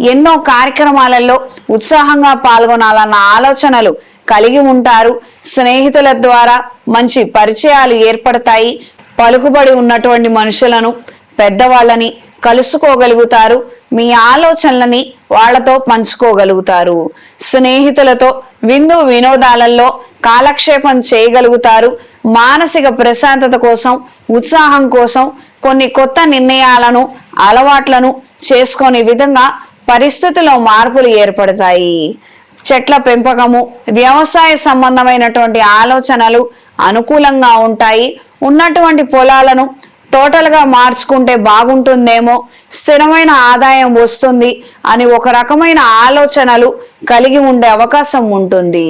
ఎన్నో కార్యక్రమాలలో ఉత్సాహంగా పాల్గొనాలన్న ఆలోచనలు కలిగి ఉంటారు. స్నేహితుల ద్వారా మంచి పరిచయాలు ఏర్పడతాయి. పలుకుబడి ఉన్నటువంటి మనుషులను పెద్దవాళ్ళని కలుసుకోగలుగుతారు. మీ ఆలోచనలని వాళ్ళతో పంచుకోగలుగుతారు. స్నేహితులతో విందు వినోదాలలో కాలక్షేపం చేయగలుగుతారు. మానసిక ప్రశాంతత కోసం ఉత్సాహం కోసం కొన్ని కొత్త నిర్ణయాలను అలవాట్లను చేసుకునే విధంగా పరిస్థితుల్లో మార్పులు ఏర్పడతాయి. చెట్ల పెంపకము వ్యవసాయ సంబంధమైనటువంటి ఆలోచనలు అనుకూలంగా ఉంటాయి. ఉన్నటువంటి పొలాలను తోటలుగా మార్చుకుంటే బాగుంటుందేమో స్థిరమైన ఆదాయం వస్తుంది అని ఒక రకమైన ఆలోచనలు కలిగి ఉండే అవకాశం ఉంటుంది.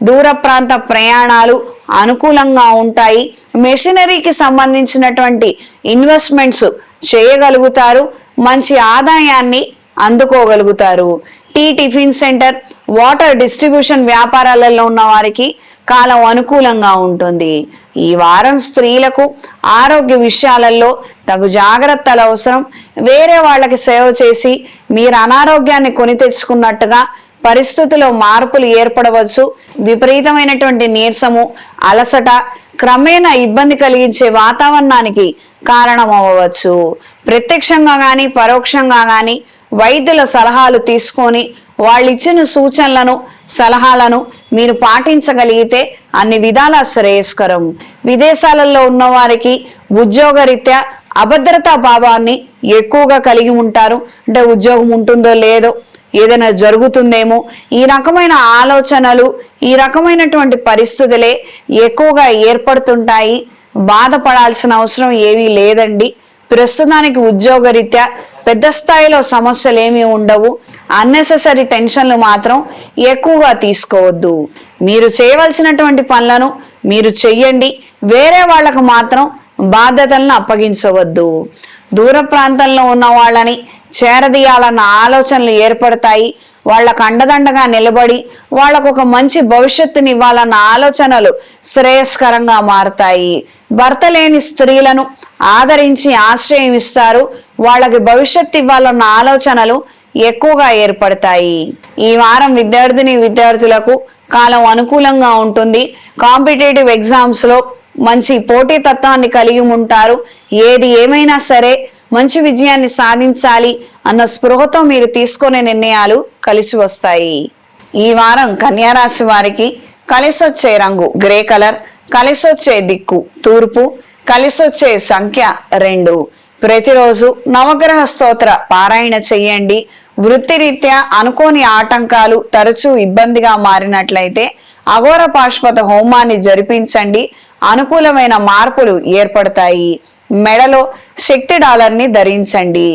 దూర ప్రాంత ప్రయాణాలు అనుకూలంగా ఉంటాయి. మెషినరీకి సంబంధించినటువంటి ఇన్వెస్ట్మెంట్స్ చేయగలుగుతారు. మంచి ఆదాయాన్ని అందుకోగలుగుతారు. Tea tiffin centre water distribution వ్యాపారాలలో ఉన్న వారికి కాలం అనుకూలంగా ఉంటుంది. ఈ వారం స్త్రీలకు ఆరోగ్య విషయాలలో తగు జాగ్రత్తలు అవసరం. వేరే వాళ్ళకి సేవ చేసి మీరు అనారోగ్యాన్ని కొని తెచ్చుకున్నట్టుగా పరిస్థితుల్లో మార్పులు ఏర్పడవచ్చు. విపరీతమైనటువంటి నీరసము అలసట క్రమేణా ఇబ్బంది కలిగించే వాతావరణానికి కారణమవ్వచ్చు ప్రత్యక్షంగా కానీ పరోక్షంగా కానీ వైద్యుల సలహాలు తీసుకొని వాళ్ళు ఇచ్చిన సూచనలను సలహాలను మీరు పాటించగలిగితే అన్ని విధాల శ్రేయస్కరం. విదేశాలలో ఉన్న వారికి ఉద్యోగరీత్యా అభద్రతా భావాన్ని ఎక్కువగా కలిగి ఉంటారు. అంటే ఉద్యోగం ఉంటుందో లేదో ఏదైనా జరుగుతుందేమో ఈ రకమైన ఆలోచనలు ఈ రకమైనటువంటి పరిస్థితులే ఎక్కువగా ఏర్పడుతుంటాయి. బాధపడాల్సిన అవసరం ఏమీ లేదండి. ప్రస్తుతానికి ఉద్యోగరీత్యా పెద్ద స్థాయిలో సమస్యలు ఏమీ ఉండవు. అన్నెసెసరీ టెన్షన్లు మాత్రం ఎక్కువగా తీసుకోవద్దు. మీరు చేయవలసినటువంటి పనులను మీరు చెయ్యండి. వేరే వాళ్ళకు మాత్రం బాధ్యతలను అప్పగించవద్దు. దూర ప్రాంతంలో ఉన్న వాళ్ళని చేరదీయాలన్న ఆలోచనలు ఏర్పడతాయి. వాళ్ళకు అండదండగా నిలబడి వాళ్ళకు ఒక మంచి భవిష్యత్తుని ఇవ్వాలన్న ఆలోచనలు శ్రేయస్కరంగా మారతాయి. భర్త లేని స్త్రీలను ఆదరించి ఆశ్రయం ఇస్తారు. వాళ్ళకి భవిష్యత్తు ఇవ్వాలన్న ఆలోచనలు ఎక్కువగా ఏర్పడతాయి. ఈ వారం విద్యార్థిని విద్యార్థులకు కాలం అనుకూలంగా ఉంటుంది. కాంపిటేటివ్ ఎగ్జామ్స్లో మంచి పోటీతత్వాన్ని కలిగి ఉంటారు. ఏది ఏమైనా సరే మంచి విజయాన్ని సాధించాలి అన్న స్పృహతో మీరు తీసుకునే నిర్ణయాలు కలిసి వస్తాయి. ఈ వారం కన్యారాశి వారికి కలిసొచ్చే రంగు గ్రే కలర్ కలిసొచ్చే దిక్కు తూర్పు కలిసొచ్చే సంఖ్య రెండు. ప్రతిరోజు నవగ్రహ స్తోత్ర పారాయణ చెయ్యండి వృత్తిరీత్యా అనుకోని ఆటంకాలు తరచూ ఇబ్బందిగా మారినట్లయితే అఘోర పాశ్వత హోమాన్ని జరిపించండి. అనుకూలమైన మార్పులు ఏర్పడతాయి. మెడలో శక్తి డాలర్ని ధరించండి.